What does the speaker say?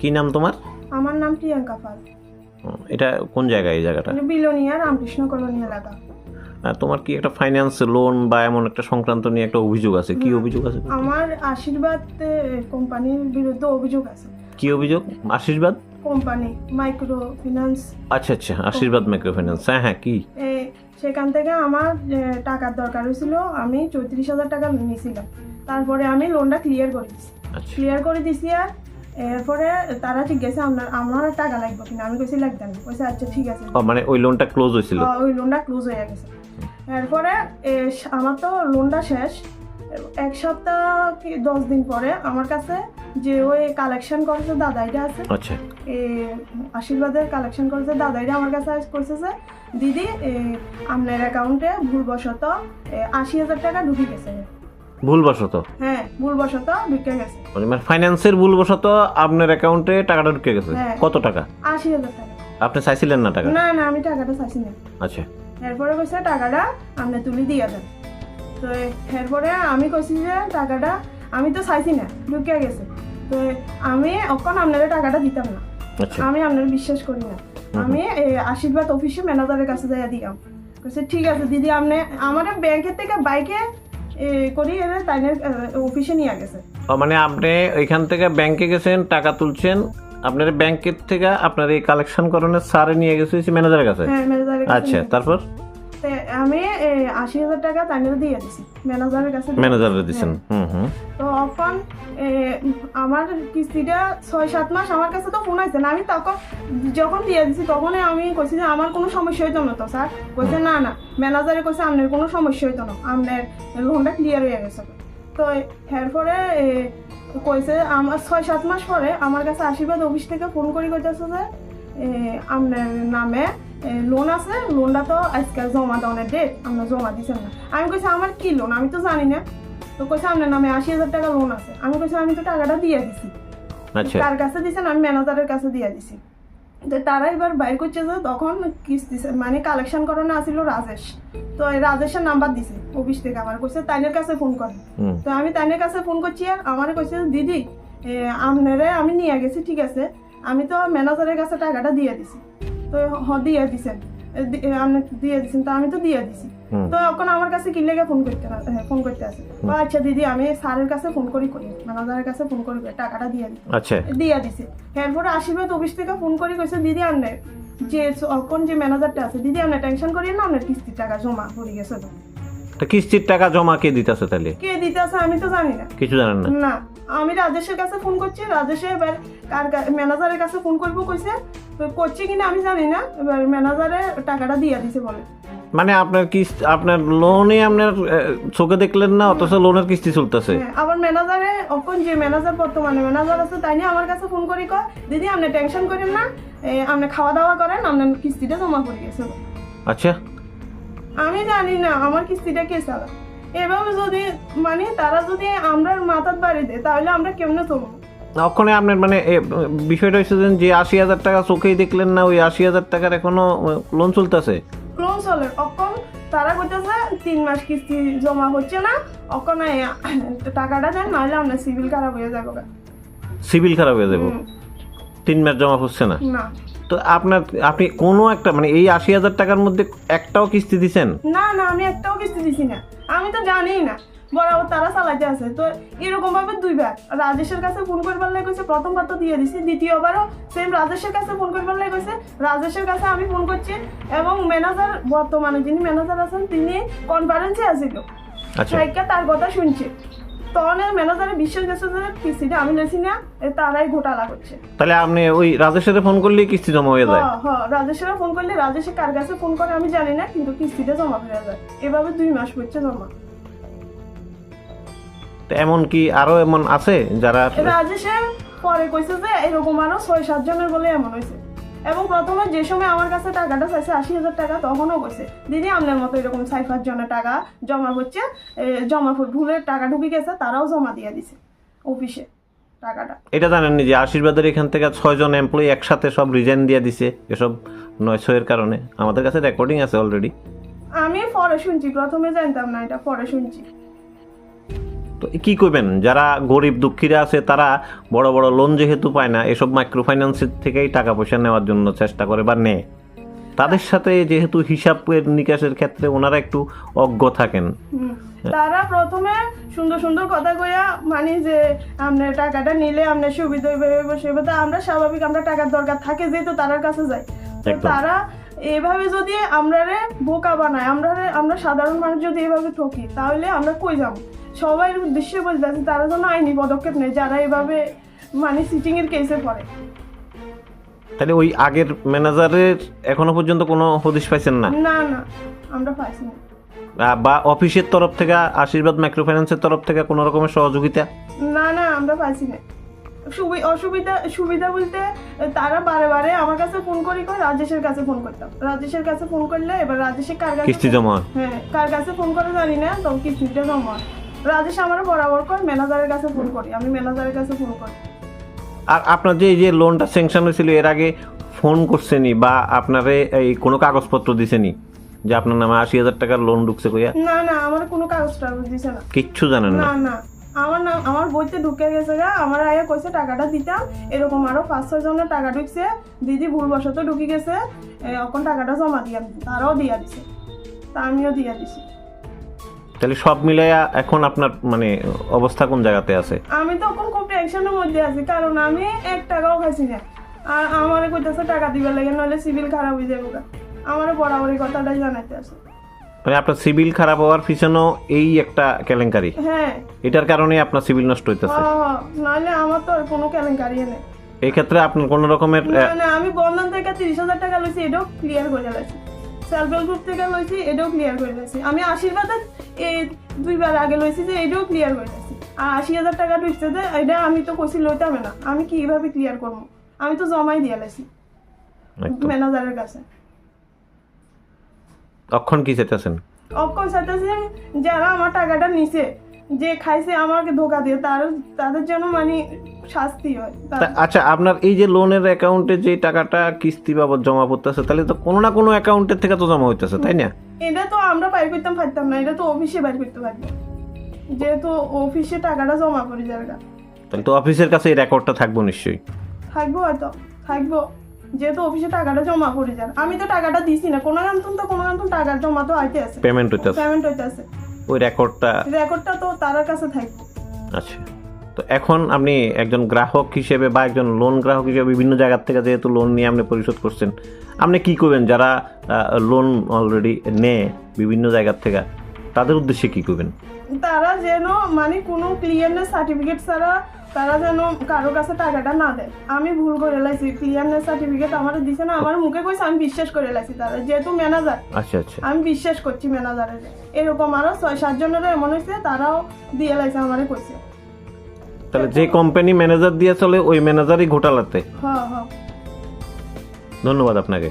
কি নাম তোমার? আমার নাম প্রিয়াঙ্কা পাল। এটা কোন জায়গায় এই জায়গাটা? বিলোনিয়া রামকৃষ্ণ কলোনি এলাকা। তোমার কি একটা ফাইন্যান্স লোন বা এমন একটা সংক্রান্ত নিয়ে একটা অভিযোগ আছে? কি অভিযোগ আছে? আমার আশীর্বাদ কোম্পানির বিরুদ্ধে অভিযোগ আছে। কি অভিযোগ? আশীর্বাদ? কোম্পানি মাইক্রো ফিন্যান্স আচ্ছা আচ্ছা আশীর্বাদ মাইক্রো ফাইন্যান্স হ্যাঁ হ্যাঁ কি? সেখান থেকে আমার টাকার দরকার হয়েছিল আমি চৌত্রিশ হাজার টাকা নিয়েছিলাম। তারপরে আমি লোনটা ক্লিয়ার করে দিছি আচ্ছা। ক্লিয়ার করে দিছি আর এরপরে তারা ঠিক আছে আপনার আমার টাকা লাগবে কিনা? আমি কইছি লাগবে না। কইছে আচ্ছা ঠিক আছে। মানে ওই লোনটা ক্লোজ হয়েছিল? ওই লোনটা ক্লোজ হয়ে গেছে। এরপরে আমার তো লোনটা শেষ। এক সপ্তাহ কি দশ দিন পরে আমার কাছে যে ওই কালেকশন করেছে দাদাইটা আছে আচ্ছা। আশীর্বাদের কালেকশন করেছে দাদাইটা আমার কাছে কইছে যে দিদি আপনার অ্যাকাউন্টে ভুলবশত আশি হাজার টাকা ঢুকে গেছে। ভুলবশত। হ্যাঁ ভুলবশত ঢুকে গেছে। মানে ফাইন্যান্সের ভুলবশত আপনার অ্যাকাউন্টে টাকাটা ঢুকে গেছে। হ্যাঁ। কত টাকা? আশি হাজার টাকা। আপনি চাইছিলেন না টাকা? না না আমি টাকাটা চাইছি না আচ্ছা। এরপরে কইছে টাকাটা আপনি তুলি দিয়ে দেন। তো এরপরে আমি কইছি যে টাকাটা আমি তো চাইছি না ঢুকে গেছে। তো আমি অকন আপনাদের টাকাটা দিতাম না। আচ্ছা। আমি আপনার বিশ্বাস করি না। আমি আশীর্বাদ অফিসে ম্যানেজারের কাছে যাইয়া দিলাম কইছে ঠিক আছে দিদি আপনি আমার ব্যাংকের থেকে বাইকে করি তাইনের অফিসে নিয়ে গেছে। মানে আপনি ওইখান থেকে ব্যাংকে গেছেন টাকা তুলছেন আপনার ব্যাংকের থেকে আপনার এই কালেকশন করণের সারে নিয়ে গেছে ম্যানেজারের কাছে? ম্যানেজারের কাছে আচ্ছা তারপর? আমি আশি হাজার টাকা তাইনের দিয়ে দিছি। ম্যানেজারের কাছে দিয়ে- ম্যানেজারে দিছেন। হুম হুম। তো তখন এ, আমার কিস্তিটা ছয় সাত মাস আমার কাছে তো ফোন আছে না আমি তখন যখন দিয়ে দিছি তখনই আমি কইছি যে আমার কোনো সমস্যা হইতো না তো স্যার। কইছে না না। ম্যানেজারে কইছে আপনার কোনো সমস্যা হইতো না আপনার লোনটা ক্লিয়ার হয়ে গেছে। তো এরপরে কইছে আমার ছয় সাত মাস পরে আমার কাছে আশীর্বাদ অফিস থেকে ফোন করে কইতেছে যে আপনার নামে লোন আছে লোনটা তো আজকে জমা দেওয়ার ডেট আপনার জমা দিচ্ছেন না। আমি কইছি আমার কি লোন আমি তো জানি না। তো কইছে আপনার নামে আশি হাজার টাকা লোন আছে। আমি কইছি আমি তো টাকাটা দিয়ে দিছি। আচ্ছা। কার কাছে দিছেন আমি ম্যানেজারের কাছে দিয়ে দিছি। তো তারা এবার বাইর করছে যে তখন কিস্তি মানে কালেকশন করানো আসিল রাজেশ। তো এই রাজেশের নাম্বার দিছে অফিস থেকে আমার কইছে তাইনের কাছে ফোন করে। তো আমি তাইনের কাছে ফোন করছি আর আমার কইছে দিদি আপনারে আমি নিয়ে গেছি ঠিক আছে? আমি তো ম্যানেজারের কাছে টাকাটা দিয়ে দিছি। তো হ দিয়ে দিছেন। আপনি দিয়ে দিছেন তো আমি তো দিয়ে দিছি। তো এখন আমার কাছে কি লেগে ফোন করতে হ্যাঁ, ফোন করতে আচ্ছা দিদি আমি স্যারের কাছে ফোন করি করি। ম্যানেজারের কাছে ফোন করি টাকাটা দিয়ে দিই। আচ্ছা। দিয়ে দিছে। এরপরে আশীর্বাদ অফিস থেকে ফোন করি কইছে দিদি আনলে যে এখন যে ম্যানেজারটা আছে দিদি আপনি টেনশন করিয়ে না আপনার কিস্তির টাকা জমা হয়ে গেছে তো। কিস্তির টাকা জমা কে দিতেছে তাহলে কে দিতে আছে আমি তো জানি না। কিছু জানেন না? না। আমি রাজেশের কাছে ফোন করছি। রাজেশে এবার কার ম্যানেজারের কাছে ফোন করব কইছে। করছে কিনা আমি জানি না। এবার ম্যানেজারে টাকাটা দিয়ে দিছে বলে। মানে আপনার কিস্তি আপনার লোনে আপনার চোখে দেখলেন না অথচ লোনের কিস্তি চলতেছে? হ্যাঁ, আবার ম্যানেজারে এখন যে ম্যানেজার বর্তমানে ম্যানেজার আছে তাই নিয়ে আমার কাছে ফোন করি কয় দিদি আপনি টেনশন করেন না। আপনি খাওয়া দাওয়া করেন আপনার কিস্তিটা জমা করে গেছে আচ্ছা। আমি জানি না আমার কিস্তিটা কে চালা এভাবে যদি মানে তারা যদি আমরা মাথার বাড়ি দেয় তাহলে আমরা কেমনে চলবো? ওখানে আপনার মানে বিষয়টা হচ্ছে যে, আশি হাজার টাকা চোখেই দেখলেন না ওই আশি হাজার টাকার এখনও লোন চলতেছে? ক্লোন চলে। অকন তারা করতেছে তিন মাস কিস্তি জমা হচ্ছে না অকন টাকাটা দেন নাহলে আপনার সিভিল খারাপ হয়ে যাবে সিভিল খারাপ হয়ে যাব? তিন মাস জমা হচ্ছে না? না। তো আপনার আপনি কোনো একটা মানে এই আশি হাজার টাকার মধ্যে একটাও কিস্তি দিছেন? না না আমি একটাও কিস্তি দিছি না। আমি তো জানিই না। বরাবর তারা চালাইতে আছে। তো এরকম ভাবে দুইবার রাজেশের কাছে ফোন করবার লাগে কইছে প্রথমবার তো দিয়ে দিছি দ্বিতীয়বারও সেম রাজেশের কাছে ফোন করবার লাগে কইছে রাজেশের কাছে আমি ফোন করছি এবং ম্যানেজার বর্তমানে যিনি ম্যানেজার আছেন তিনি কনফারেন্সে আছিল। আচ্ছা। তার কথা শুনছে। তখন ম্যানেজারে বিশ্বাস গেছে যে কিস্তিটা আমি না তারাই ঘোটালা করছে। তাহলে আপনি ওই রাজেশের ফোন করলেই কিস্তি জমা হয়ে যায়? হ্যাঁ হ্যাঁ রাজেশেরা ফোন করলে রাজেশের কার কাছে ফোন করে আমি জানি না কিন্তু কিস্তিটা জমা হয়ে যায়। এভাবে দুই মাস করছে জমা। তো এমন কি আরও এমন আছে যারা রাজেশে পরে কইছে যে এরকম আরও ছয় সাত জনের বলে এমন হয়েছে এবং প্রথমে যে সময় আমার কাছে টাকাটা চাইছে আশি হাজার টাকা তখনও কইছে দিদি আপনার মতো এরকম পাঁচ জনের টাকা জমা হচ্ছে এ, জমা ভুলের টাকা ঢুকে গেছে তারাও জমা দিয়ে দিছে অফিসে টাকাটা। এটা জানেননি যে আশীর্বাদের এখান থেকে ছয়জন এমপ্লয়ি একসাথে সব রিজাইন দিয়ে দিছে এসব নয় ছয়ের কারণে। আমাদের কাছে রেকর্ডিং আছে অলরেডি আমি পরে শুনছি প্রথমে জানতাম না এটা পরে শুনছি। তো কি করবেন? যারা গরিব দুঃখীরা আছে তারা বড় বড় লোন যেহেতু পায় না এসব মাইক্রো ফাইন্যান্সের থেকেই টাকা পয়সা নেওয়ার জন্য চেষ্টা করে বা নেয়। তাদের সাথে যেহেতু হিসাবের নিকাশের ক্ষেত্রে ওনারা একটু অজ্ঞ থাকেন। তারা প্রথমে সুন্দর সুন্দর কথা কইয়া মানে যে আপনার টাকাটা নিলে আপনার সুবিধা হইবে তো আমরা স্বাভাবিক আমরা টাকার দরকার থাকে যেহেতু তারার কাছে যাই। তারা এভাবে যদি আমরারে বোকা বানায় আমরা আমরা সাধারণ মানুষ যদি এভাবে ঠকি তাহলে আমরা কই যাব? সবাই উদ্দেশ্যে বলতেছি তারা যেন আইনি পদক্ষেপ নেয় যারা এভাবে মানে সিটিং এর কেসে পড়ে। তাহলে ওই আগের ম্যানেজারের এখনও পর্যন্ত কোনো হদিশ পাইছেন না? না না আমরা পাইছি না। বা অফিসের তরফ থেকে আশীর্বাদ মাইক্রো ফাইন্যান্সের তরফ থেকে কোনো রকমের সহযোগিতা? না না আমরা পাইছি না। সুবি- অসুবিধা সুবিধা বলতে তারা বারে বারে আমার কাছে ফোন করি করে রাজেশের কাছে ফোন করতাম। রাজেশের কাছে ফোন করলে এবার রাজেশের কার কাছে কিস্তি জমা হয়। কার কাছে ফোন করে জানি না তো কিস্তিটা জমা। রাজেশ আমার বরাবর কর ম্যানেজারের কাছে ফোন করি। আমি ম্যানেজারের কাছে ফোন করি। আর আপনার যে এই যে লোনটা স্যাংশন হয়েছিল এর আগে ফোন করছেনি বা আপনারে এই কোনো কাগজপত্র দিছেনি যে আপনার নামে আশি হাজার টাকার লোন ঢুকছে কইয়া? না না আমার কোনো কাগজ টাগজ দিছে না। কিচ্ছু জানেন না? না আমার নাম আমার বইতে ঢুকে গেছে গা। আমার আগে কইছে টাকাটা দিতাম। এরকম আরও পাঁচ ছয় জনের টাকা ঢুকছে। দিদি ভুলবশত ঢুকে গেছে। এখন টাকাটা জমা দিয়া তারাও দিয়া দিছে। তা আমিও দিয়া দিছি। তাহলে সব মিলাইয়া এখন আপনার মানে অবস্থা কোন জায়গাতে আছে? আমি তখন খুব টেনশনের মধ্যে আছি কারণ আমি এক টাকাও খাইছি না। আর আমার কইতেছে টাকা দিবার লাগে নইলে সিভিল খারাপ হয়ে যাবে। আমার বরাবরই কথাটাই জানাইতে আছে। মানে আপনার সিভিল খারাপ হওয়ার পিছনেও এই একটা কেলেঙ্কারি? হ্যাঁ। এটার কারণে আপনার সিভিল নষ্ট হইতেছে? হ, আমার তো আর কোনো কেলেঙ্কারি নেই। এই ক্ষেত্রে আপনার কোনো রকমের না আমি বন্ধন থেকে তিরিশ হাজার টাকা লইছি এটাও ক্লিয়ার করে লাইছি সেলফ হেল্প গ্রুপ থেকে লইছি এটাও ক্লিয়ার করে লাইছি আমি আশীর্বাদে এই দুইবার আগে লইছি যে এটাও ক্লিয়ার করে গেছে। আর আশি হাজার টাকা ঢুকছে যে এটা আমি তো কইছি লইতাম না। আমি কি কীভাবে ক্লিয়ার করব? আমি তো জমাই দিয়ে লাইছি। ম্যানেজারের কাছে। অক্ষণ কি চাইতেছেন? অক্ষণ চাইতেছেন? যারা আমার টাকাটা নিছে যে খাইছে আমাকে ধোকা দিয়ে তার তাদের জন্য মানে শাস্তি হয়। আচ্ছা আপনার এই যে লোনের অ্যাকাউন্টে যে টাকাটা কিস্তি বাবদ জমা পড়তেছে তাহলে তো কোনো না কোনো অ্যাকাউন্টের থেকে তো জমা হইতেছে তাই না? এটা তো আমরা বাইর করতাম পারতাম না এটা তো অফিসে বাইর করতে পারতাম। যেহেতু অফিসে টাকাটা জমা করি জায়গা তাহলে তো অফিসের কাছে এই রেকর্ডটা থাকব নিশ্চয়ই। থাকব হয়তো থাকব। যেহেতু অফিসে টাকাটা জমা করি যান আমি তো টাকাটা দিছি না কোনো গান্তন তো কোনো গান্তন টাকা জমা তো আইতে আছে পেমেন্ট হইতেছে। পেমেন্ট হইতে আছে ওই রেকর্ডটা রেকর্ডটা তো তার কাছে থাকবে। আচ্ছা। তো এখন আপনি একজন গ্রাহক হিসেবে বা একজন লোন গ্রাহক হিসেবে বিভিন্ন জায়গার থেকে যেহেতু লোন নিয়ে আপনি পরিশোধ করছেন আপনি কি করবেন? যারা লোন অলরেডি নেয় বিভিন্ন জায়গার থেকে তাদের উদ্দেশ্যে কি করবেন? তারা যেন মানে কোনো ক্লিয়ারনেস সার্টিফিকেট ছাড়া তারা যেন কারও কাছে টাকাটা না দেয়। আমি ভুল করে লাইছি। ক্লিয়ারনেস সার্টিফিকেট আমার দিছে না আমার মুখে কইছে আমি বিশ্বাস করে লাইছি তারা যেহেতু ম্যানেজার আচ্ছা আচ্ছা। আমি বিশ্বাস করছি ম্যানেজারের এরকম আরও ছয় সাত জনেরও এমন হয়েছে তারাও দিয়ে লাইছে আমারে কইছে। তাহলে যে কোম্পানি ম্যানেজার দিয়ে চলে ওই ম্যানেজারই ঘোটালাতে। হ্যাঁ হ্যাঁ। ধন্যবাদ আপনাকে।